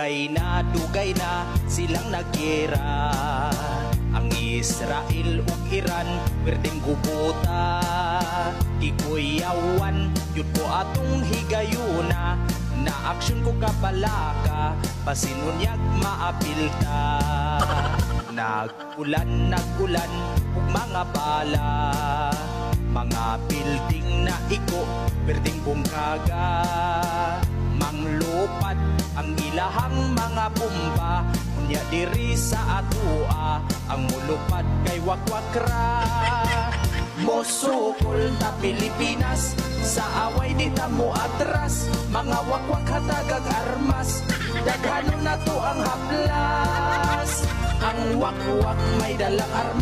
dugay na silang nagkira. Ang Israel ug Iran pwerdeng gubuta. Ikuyawan yun ko atong higayuna. Na aksyon ko kabalaka pasinunyag maapil ta nagulan nagulan ug mga bala. Mga building na iko pwerdeng bungkaga ilahang mga bomba unya diri sa atua. Ang mulupad kay wakwakra. Mosukol na Pilipinas Sa away di ta mo atras. Mga wakwak hatagag armas Daghanon na to ang haplas. Ang wakwak may dalang armas